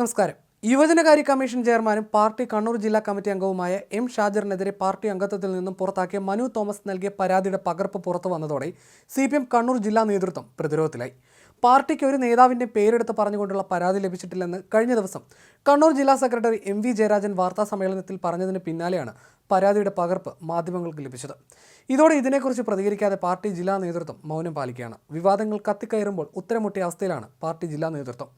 നമസ്കാരം. യുവജനകാര്യ കമ്മീഷൻ ചെയർമാനും പാർട്ടി കണ്ണൂർ ജില്ലാ കമ്മിറ്റി അംഗവുമായ എം ഷാജറിനെതിരെ പാർട്ടി അംഗത്വത്തിൽ നിന്നും പുറത്താക്കിയ മനു തോമസ് നൽകിയ പരാതിയുടെ പകർപ്പ് പുറത്തു വന്നതോടെ സി പി എം കണ്ണൂർ ജില്ലാ നേതൃത്വം പ്രതിരോധത്തിലായി. പാർട്ടിക്ക് ഒരു നേതാവിന്റെ പേരെടുത്ത് പറഞ്ഞുകൊണ്ടുള്ള പരാതി ലഭിച്ചിട്ടില്ലെന്ന് കഴിഞ്ഞ ദിവസം കണ്ണൂർ ജില്ലാ സെക്രട്ടറി എം വി ജയരാജൻ വാർത്താസമ്മേളനത്തിൽ പറഞ്ഞതിന് പിന്നാലെയാണ് പരാതിയുടെ പകർപ്പ് മാധ്യമങ്ങൾക്ക് ലഭിച്ചത്. ഇതോടെ ഇതിനെക്കുറിച്ച് പ്രതികരിക്കാതെ പാർട്ടി ജില്ലാ നേതൃത്വം മൗനം പാലിക്കുകയാണ്. വിവാദങ്ങൾ കത്തിക്കയറുമ്പോൾ ഉത്തരമുട്ടിയ അവസ്ഥയിലാണ് പാർട്ടി ജില്ലാ നേതൃത്വം.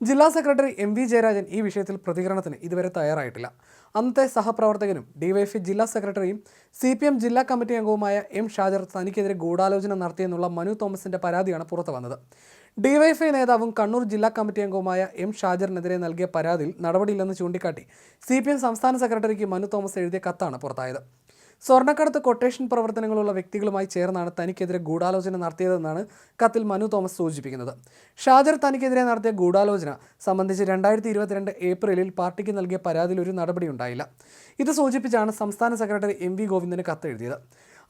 ജില്ലാ സെക്രട്ടറി എം വി ജയരാജൻ ഈ വിഷയത്തിൽ പ്രതികരണത്തിന് ഇതുവരെ തയ്യാറായിട്ടില്ല. അന്നത്തെ സഹപ്രവർത്തകനും ഡിവൈഎഫ്ഐ ജില്ലാ സെക്രട്ടറിയും സി പി എം ജില്ലാ കമ്മിറ്റി അംഗവുമായ എം ഷാജർ തനിക്കെതിരെ ഗൂഢാലോചന നടത്തിയെന്നുള്ള മനു തോമസിന്റെ പരാതിയാണ് പുറത്തു വന്നത് ഡിവൈഎഫ്ഐ നേതാവും കണ്ണൂർ ജില്ലാ കമ്മിറ്റി അംഗവുമായ എം ഷാജറിനെതിരെ നൽകിയ പരാതിയിൽ നടപടിയില്ലെന്ന് ചൂണ്ടിക്കാട്ടി സി പി എം സംസ്ഥാന സെക്രട്ടറിക്ക് മനു തോമസ് എഴുതിയ കത്താണ് പുറത്തായത്. സ്വർണക്കടത്ത് കൊട്ടേഷൻ പ്രവർത്തനങ്ങളുള്ള വ്യക്തികളുമായി ചേർന്നാണ് തനിക്കെതിരെ ഗൂഢാലോചന നടത്തിയതെന്നാണ് കത്തിൽ മനു തോമസ് സൂചിപ്പിക്കുന്നത്. ഷാജർ തനിക്കെതിരെ നടത്തിയ ഗൂഢാലോചന സംബന്ധിച്ച് രണ്ടായിരത്തി ഇരുപത്തിരണ്ട് ഏപ്രിലിൽ പാർട്ടിക്ക് നൽകിയ പരാതിയിൽ ഒരു നടപടി ഉണ്ടായില്ല. ഇത് സൂചിപ്പിച്ചാണ് സംസ്ഥാന സെക്രട്ടറി എം വി ഗോവിന്ദന് കത്ത് എഴുതിയത്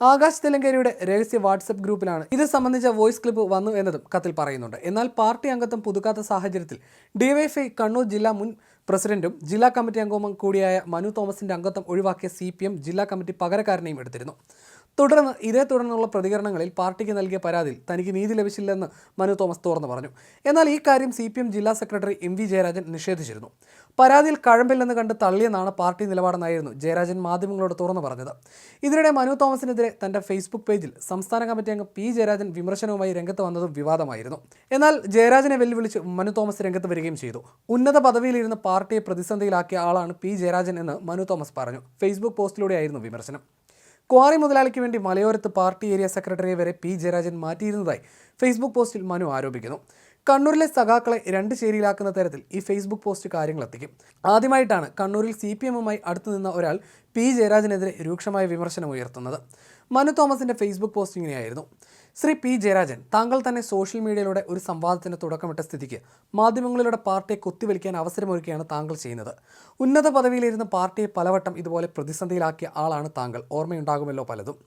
ആകാശ് തെലങ്കേരിയുടെ രഹസ്യ വാട്സപ്പ് ഗ്രൂപ്പിലാണ് ഇത് സംബന്ധിച്ച വോയിസ് ക്ലിപ്പ് വന്നു എന്നതും കത്തിൽ പറയുന്നുണ്ട്. എന്നാൽ പാർട്ടി അംഗത്വം പുതുക്കാത്ത സാഹചര്യത്തിൽ ഡിവൈഎഫ്ഐ കണ്ണൂർ ജില്ലാ മുൻ പ്രസിഡന്റും ജില്ലാ കമ്മിറ്റി അംഗവും കൂടിയായ മനു തോമസിന്റെ അംഗത്വം ഒഴിവാക്കിയ സി ജില്ലാ കമ്മിറ്റി പകരക്കാരനെയും എടുത്തിരുന്നു. തുടർന്ന് ഇതേ തുടർന്നുള്ള പ്രതികരണങ്ങളിൽ പാർട്ടിക്ക് നൽകിയ പരാതിയിൽ തനിക്ക് നീതി ലഭിച്ചില്ലെന്ന് മനു തോമസ് തുറന്നു പറഞ്ഞു. എന്നാൽ ഈ കാര്യം സി പി എം ജില്ലാ സെക്രട്ടറി എം വി ജയരാജൻ നിഷേധിച്ചിരുന്നു. പരാതിയിൽ കഴമ്പില്ലെന്ന് കണ്ട് തള്ളിയെന്നാണ് പാർട്ടി നിലപാടെന്നായിരുന്നു ജയരാജൻ മാധ്യമങ്ങളോട് തുറന്നു പറഞ്ഞത്. ഇതിനിടെ മനു തോമസിനെതിരെ തന്റെ ഫേസ്ബുക്ക് പേജിൽ സംസ്ഥാന കമ്മിറ്റി അംഗം പി ജയരാജൻ വിമർശനവുമായി രംഗത്ത് വന്നതും വിവാദമായിരുന്നു. എന്നാൽ ജയരാജനെ വെല്ലുവിളിച്ച് മനു തോമസ് രംഗത്ത് വരികയും ചെയ്തു. ഉന്നത പദവിയിലിരുന്ന് പാർട്ടിയെ പ്രതിസന്ധിയിലാക്കിയ ആളാണ് പി ജയരാജൻ എന്ന് മനു തോമസ് പറഞ്ഞു. ഫേസ്ബുക്ക് പോസ്റ്റിലൂടെയായിരുന്നു വിമർശനം. ക്വാറി മുതലാളിക്ക് വേണ്ടി മലയോരത്ത് പാർട്ടി ഏരിയ സെക്രട്ടറിയെ വരെ പി ജയരാജൻ മാറ്റിയിരുന്നതായി ഫേസ്ബുക്ക് പോസ്റ്റിൽ മനു ആരോപിക്കുന്നു. കണ്ണൂരിലെ സഖാക്കളെ രണ്ട് ചേരിയിലാക്കുന്ന തരത്തിൽ ഈ ഫേസ്ബുക്ക് പോസ്റ്റ് കാര്യങ്ങൾ എത്തിക്കും ആദ്യമായിട്ടാണ് കണ്ണൂരിൽ സി പി എമ്മുമായി അടുത്തു നിന്ന ഒരാൾ പി ജയരാജനെതിരെ രൂക്ഷമായ വിമർശനം ഉയർത്തുന്നത്. മനു തോമസിന്റെ ഫേസ്ബുക്ക് പോസ്റ്റ് ഇങ്ങനെയായിരുന്നു. ശ്രീ പി ജയരാജൻ താങ്കൾ തന്നെ സോഷ്യൽ മീഡിയയിലൂടെ ഒരു സംവാദത്തിന് തുടക്കമിട്ട സ്ഥിതിക്ക് മാധ്യമങ്ങളിലൂടെ പാർട്ടിയെ കുത്തിവലിക്കാൻ അവസരമൊരുക്കിയാണ് താങ്കൾ ചെയ്യുന്നത്. ഉന്നത പദവിയിലിരുന്ന് പാർട്ടിയെ പലവട്ടം ഇതുപോലെ പ്രതിസന്ധിയിലാക്കിയ ആളാണ് താങ്കൾ. ഓർമ്മയുണ്ടാകുമല്ലോ പലതും.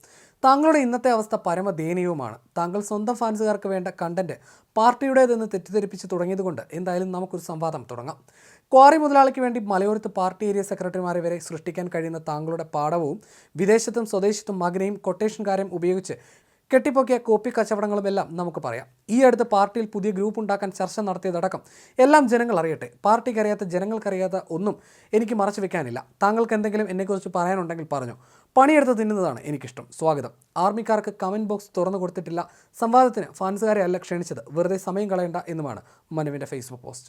താങ്കളുടെ ഇന്നത്തെ അവസ്ഥ പരമദയനീയവുമാണ്. താങ്കൾ സ്വന്തം ഫാൻസുകാർക്ക് വേണ്ട കണ്ടന്റ് പാർട്ടിയുടേതെന്ന് തെറ്റിദ്ധരിപ്പിച്ച് തുടങ്ങിയതുകൊണ്ട് എന്തായാലും നമുക്കൊരു സംവാദം തുടങ്ങാം. ക്വാറി മുതലാളിക്ക് വേണ്ടി മലയോരത്ത് പാർട്ടി ഏരിയ സെക്രട്ടറിമാരെ വരെ സൃഷ്ടിക്കാൻ കഴിയുന്ന താങ്കളുടെ പാഠവും വിദേശത്തും സ്വദേശത്തും മകനെയും കൊട്ടേഷൻകാരെയും ഉപയോഗിച്ച് കെട്ടിപ്പൊക്കിയ കോപ്പി കച്ചവടങ്ങളുമെല്ലാം നമുക്ക് പറയാം. ഈ അടുത്ത് പാർട്ടിയിൽ പുതിയ ഗ്രൂപ്പ് ഉണ്ടാക്കാൻ ചർച്ച നടത്തിയതടക്കം എല്ലാം ജനങ്ങൾ അറിയട്ടെ. പാർട്ടിക്കറിയാത്ത ജനങ്ങൾക്കറിയാത്ത ഒന്നും എനിക്ക് മറച്ചു വെക്കാനില്ല. താങ്കൾക്ക് എന്തെങ്കിലും എന്നെക്കുറിച്ച് പറയാനുണ്ടെങ്കിൽ പറഞ്ഞു. പണിയെടുത്ത് തിന്നുന്നതാണ് എനിക്കിഷ്ടം. സ്വാഗതം. ആർമിക്കാർക്ക് കമന്റ് ബോക്സ് തുറന്നു കൊടുത്തിട്ടില്ല. സംവാദത്തിന് ഫാൻസുകാരെ അല്ല ക്ഷണിച്ചത്. വെറുതെ സമയം കളയണ്ട എന്നുമാണ് മനുവിന്റെ ഫേസ്ബുക്ക് പോസ്റ്റ്